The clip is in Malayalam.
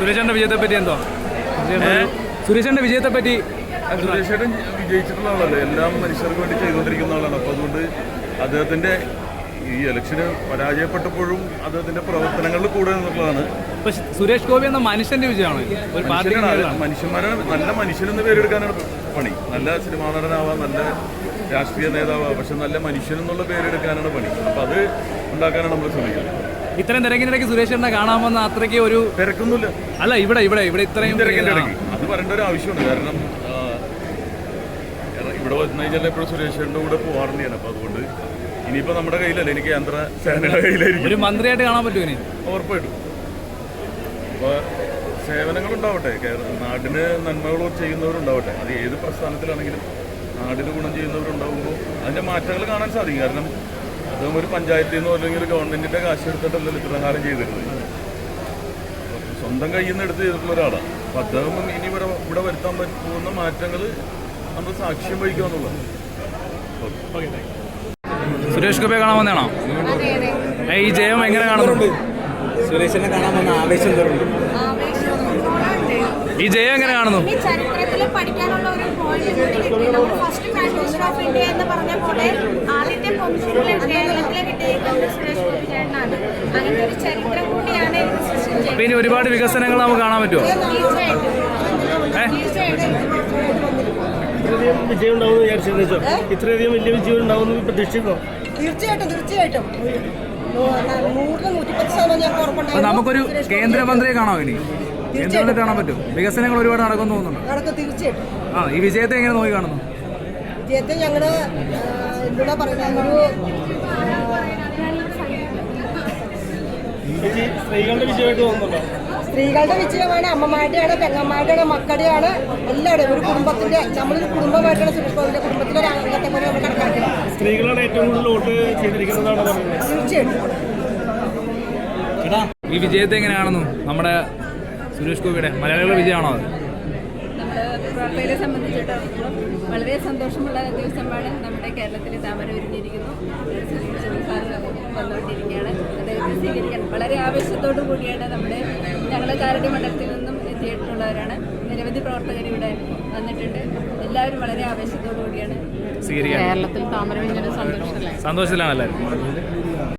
സുരേഷന്റെ വിജയത്തെ പറ്റി എന്തോ സുരേഷന്റെ വിജയത്തെ പറ്റി സുരേഷേട്ടൻ വിജയിച്ചിട്ടുള്ള ആളല്ലേ. എല്ലാം മനുഷ്യർക്ക് വേണ്ടി ചെയ്തുകൊണ്ടിരിക്കുന്ന ആളാണ്. അപ്പോൾ അതുകൊണ്ട് അദ്ദേഹത്തിന്റെ ഈ ഇലക്ഷന് പരാജയപ്പെട്ടപ്പോഴും അദ്ദേഹത്തിന്റെ പ്രവർത്തനങ്ങളിൽ കൂടെ എന്നുള്ളതാണ് സുരേഷ് ഗോപി എന്ന മനുഷ്യന്റെ വിജയമാണ്? മനുഷ്യന്മാരാണ് നല്ല മനുഷ്യനെന്ന് പേരെടുക്കാനാണ് പണി. നല്ല സിനിമാ നടനാവാം നല്ല രാഷ്ട്രീയ നേതാവാം പക്ഷെ നല്ല മനുഷ്യൻ എന്നുള്ള പേരെടുക്കാനാണ് പണി. അപ്പൊ അത് ഉണ്ടാക്കാനാണ് നമ്മൾ ശ്രമിക്കുന്നത്. ഇത്രയും തിരക്കിനിടയ്ക്ക് സുരേഷ് ചേട്ടനെ കാണാമെന്ന് അത്രയ്ക്ക് ഒരു തിരക്കൊന്നുമില്ല. അല്ല ഇവിടെ ഇവിടെ ഇവിടെ ഇത്രയും ഇടയ്ക്ക് അത് പറയേണ്ട ഒരു ആവശ്യമുണ്ട്. കാരണം ഇവിടെ വന്നു കഴിഞ്ഞാൽ എപ്പോഴും സുരേഷേട്ടന്റെ കൂടെ പോകാറുണ്ട് ഞാൻ. അപ്പോൾ അതുകൊണ്ട് ഇനിയിപ്പോൾ നമ്മുടെ കയ്യിലല്ല? എനിക്ക് കേന്ദ്ര സേനയുടെ കയ്യിലായിരിക്കും. ഒരു മന്ത്രിയായിട്ട് കാണാൻ പറ്റുമോ ഇനി? ഉറപ്പായിട്ടും. അപ്പോൾ സേവനങ്ങൾ ഉണ്ടാവട്ടെ കേരള നാടിന് നന്മകൾ ചെയ്യുന്നവരുണ്ടാവട്ടെ. അത് ഏത് പ്രസ്ഥാനത്തിലാണെങ്കിലും നാടിന് ഗുണം ചെയ്യുന്നവരുണ്ടാകുമ്പോൾ അതിന്റെ മാറ്റങ്ങൾ കാണാൻ സാധിക്കും. കാരണം അദ്ദേഹം ഒരു പഞ്ചായത്തിൽ നിന്നോ അല്ലെങ്കിൽ ഒരു ഗവൺമെന്റിന്റെ കാശ് എടുത്തിട്ടല്ലല്ലോ ഇത്രയും കാലം ചെയ്തിരുന്നത്. സ്വന്തം കയ്യിൽ നിന്ന് എടുത്ത് ചെയ്തിട്ടുള്ള ഒരാളാണ് അപ്പൊ അദ്ദേഹം ഇനി ഇവിടെ ഇവിടെ വരുത്താൻ പറ്റുന്ന മാറ്റങ്ങൾ നമ്മൾ സാക്ഷ്യം വഹിക്കുക എന്നുള്ളതാണ് സുരേഷ് ഗോപിയെ കാണാൻ വന്നതാണോ? അതെ അതെ ഈ ജയം എങ്ങനെ കാണുന്നുണ്ട് സുരേഷിനെ കാണാൻ വന്ന ആവേശം ഈ ജയം എങ്ങനെ കാണുന്നു? ഈ ചരിത്രത്തിൽ പഠിക്കാനുള്ള ഒരു ഫസ്റ്റ് ഓഫ് ഇന്ത്യ എന്ന് പറഞ്ഞ പോലെ അപ്പൊ ഇനി ഒരുപാട് വികസനങ്ങൾ നമുക്ക് കാണാൻ പറ്റുമോ? ഇത്രയധികം വിജയം ഉണ്ടാവുമെന്ന് വിചാരിച്ചിരുന്നോ ഇത്രയധികം വലിയ വിജയം ഉണ്ടാവുമെന്ന് പ്രതീക്ഷിക്കുന്നു. തീർച്ചയായിട്ടും തീർച്ചയായിട്ടും. നമുക്കൊരു കേന്ദ്രമന്ത്രിയെ കാണാമോ ഇനി? കേന്ദ്രമന്ത്രി കാണാൻ പറ്റും. വികസനങ്ങൾ ഒരുപാട് നടക്കുന്നു തോന്നുന്നുണ്ട്. ആ ഈ വിജയത്തെ എങ്ങനെ നോക്കി കാണുന്നു? വിജയത്തെ ഞങ്ങൾ എന്താ പറയുന്നത് ഒരു സ്ത്രീകളുടെ വിജയമായിട്ട് തോന്നുന്നുണ്ടോ? സ്ത്രീകളുടെ വിജയമാണ് അമ്മമാരുടെയാണ് പെങ്ങന്മാരുടെയാണ് മക്കളുടെയാണ് എല്ലാവരുടെയും ഒരു കുടുംബത്തിന്റെ നമ്മളൊരു കുടുംബമായിട്ടുള്ള കുടുംബത്തിലെ ഒരു അംഗത്തെ പോലെ നമ്മൾ കണക്കാക്കുന്നത് സ്ത്രീകളാണ് ഏറ്റവും കൂടുതൽ വോട്ട് ചെയ്തിരിക്കുന്നതാണ് പറയുന്നത് തീർച്ചയായിട്ടും. ഈ വിജയത്തെ എങ്ങനെയാണെന്നും നമ്മുടെ സുരേഷ് ഗോപിയുടെ മലയാളികളുടെ വിജയമാണോ അത്? നമ്മുടെ പ്രവർത്തകരെ സംബന്ധിച്ചിടത്തോളം വളരെ സന്തോഷമുള്ള ദിവസമാണ് നമ്മുടെ കേരളത്തിൽ താമര ഒരുങ്ങിയിരിക്കുന്നു വന്നുകൊണ്ടിരിക്കുകയാണ്. അദ്ദേഹത്തെ സ്വീകരിക്കാൻ വളരെ ആവേശത്തോടു കൂടിയാണ് നമ്മുടെ ഞങ്ങൾ കാരടി മണ്ഡലത്തിൽ നിന്നും എത്തിയിട്ടുള്ളവരാണ്. നിരവധി പ്രവർത്തകർ ഇവിടെ വന്നിട്ടുണ്ട്. എല്ലാവരും വളരെ ആവേശത്തോടു കൂടിയാണ്. കേരളത്തിൽ താമര സന്തോഷത്തിലാണ് എല്ലാവരും